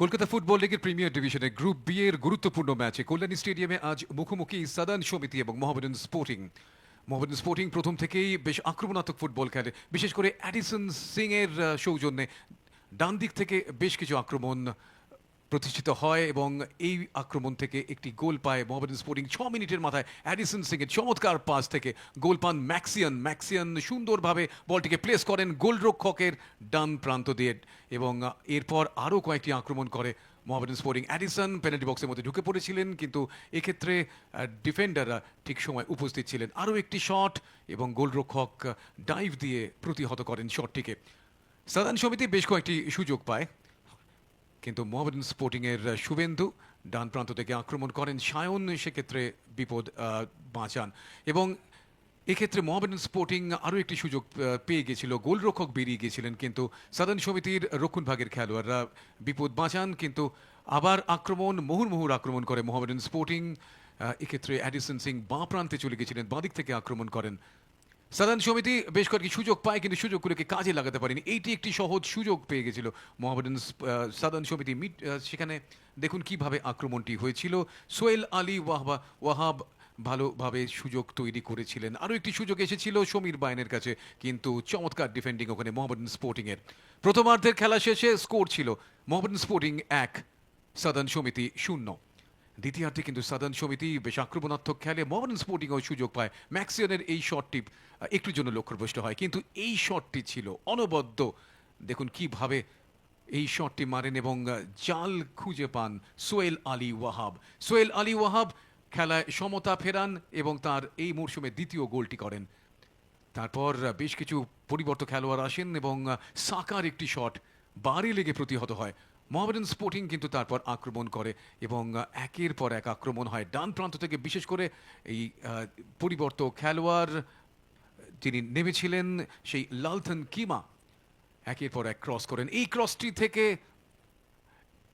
Kolkata football লিগের premier ডিভিশনে group B এর গুরুত্বপূর্ণ ম্যাচে কল্যাণী স্টেডিয়ামে আজ মুখোমুখি সাদান সমিতি এবং মোহামেডান স্পোর্টিং। মোহামেডান স্পোর্টিং প্রথম থেকেই বেশ আক্রমণাত্মক ফুটবল খেলে। বিশেষ করে অ্যাডিসন সিং এর সৌজন্যে ডান দিক থেকে বেশ কিছু আক্রমণ প্রতিষ্ঠিত হয় এবং এই আক্রমণ থেকে একটি গোল পায় মোহামেডান স্পোর্টিং ছ মিনিটের মাথায় অ্যাডিসন সিং এর চমৎকার পাস থেকে। গোল পান ম্যাক্সিয়ান। ম্যাক্সিয়ান সুন্দরভাবে বলটিকে প্লেস করেন গোলরক্ষকের ডান প্রান্ত দিয়ে এবং এরপর আরও কয়েকটি আক্রমণ করে মোহামেডান স্পোর্টিং। অ্যাডিসন পেনাল্টি বক্সের মধ্যে ঢুকে পড়েছিলেন কিন্তু এক্ষেত্রে ডিফেন্ডাররা ঠিক সময় উপস্থিত ছিলেন। আরও একটি শট এবং গোলরক্ষক ডাইভ দিয়ে প্রতিহত করেন শটটিকে। সাদান সমিতি বেশ কয়েকটি সুযোগ পায়। কিন্তু মোহামেডান স্পোর্টিং এর শুভেন্দু ডান প্রান্ত থেকে আক্রমণ করেন। সায়ন সেক্ষেত্রে বিপদ বাঁচান। এবং এক্ষেত্রে মোহামেডান স্পোর্টিং আরও একটি সুযোগ পেয়ে গেছিল। গোলরক্ষক বেরিয়ে গিয়েছিলেন কিন্তু সাদান সমিতির রক্ষণভাগের খেলোয়াড়রা বিপদ বাঁচান কিন্তু আবার আক্রমণ মুহুর্মুহুর আক্রমণ করে মোহামেডান স্পোর্টিং। এক্ষেত্রে অ্যাডিসন সিং বাঁ প্রান্তে চলে গেছিলেন বাঁদিক থেকে আক্রমণ করেন সাধারণ সমিতি বেশ কয়েকটি সুযোগ পায়, কিন্তু সুযোগগুলোকে কাজে লাগাতে পারেনি। এইটি একটি সহজ সুযোগ পেয়ে গেছিল মোহামেডান সাধারণ সমিতি মিড সেখানে দেখুন কীভাবে আক্রমণটি হয়েছিল। সোহেল আলী ওয়াহবা ওয়াহাব ভালোভাবে সুযোগ তৈরি করেছিলেন। আরও একটি সুযোগ এসেছিল সমীর বাইনের কাছে, কিন্তু চমৎকার ডিফেন্ডিং ওখানে মোহামেডান স্পোর্টিংয়ের প্রথমার্ধের খেলা শেষে স্কোর ছিল মোহামেডান স্পোর্টিং এক, সাধারণ সমিতি শূন্য। দ্বিতীয়ার্ধে কিন্তু সাদান সমিতি বেশ আক্রমণাত্মক খেলে মোহামেডান স্পোর্টিংও সুযোগ পায়। ম্যাক্সিয়নের এই শটটি আহ, একটুর জন্য লক্ষ্যভ্রষ্ট হয়। কিন্তু এই শটটি ছিল অনবদ্য। দেখুন কীভাবে এই শটটি মারেন এবং জাল খুঁজে পান সোয়েল আলী ওয়াহাব। সোয়েল আলী ওয়াহাব খেলায় সমতা ফেরান এবং তার এই মরশুমে দ্বিতীয় গোলটি করেন। তারপর বেশ কিছু পরিবর্তন খেলোয়াড় আসেন এবং সাকার একটি শট বাড়ি লেগে প্রতিহত হয়। মোহামেডান স্পোর্টিং কিন্তু তারপর আক্রমণ করে এবং একের পর এক আক্রমণ হয়। ডান প্রান্ত থেকে বিশেষ করে এই আহ, পরিবর্তক খেলোয়াড় যিনি নেমেছিলেন সেই লালথন কিমা একের পর এক ক্রস করেন। এই ক্রসটি থেকে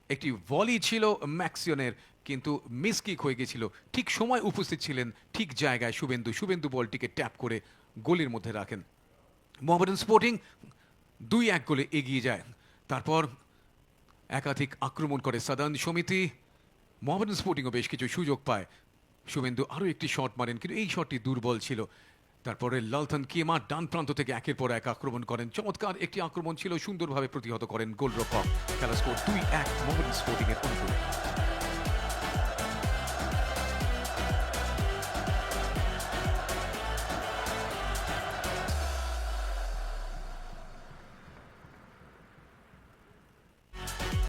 একটি ভলি ছিল ম্যাক্সিয়নের কিন্তু মিসকিক হয়ে গেছিল। ঠিক সময় উপস্থিত ছিলেন ঠিক জায়গায় শুভেন্দু। শুভেন্দু বলটিকে ট্যাপ করে গোলের মধ্যে রাখেন। মোহামেডান স্পোর্টিং দুই এক গোলে এগিয়ে যায়। তারপর একাধিক আক্রমণ করে সাদান সমিতি মোহামেডান স্পোর্টিংও বেশ কিছু সুযোগ পায়। শুভেন্দু আরও একটি শট মারেন, কিন্তু এই শটটি দুর্বল ছিল। তারপরে লালথন কিমা ডান প্রান্ত থেকে একের পর এক আক্রমণ করেন। চমৎকার একটি আক্রমণ ছিল, সুন্দরভাবে প্রতিহত করেন গোলরক্ষক। খেলা স্কোর দুই এক মোহামেডান স্পোর্টিংয়ের অনুকূল।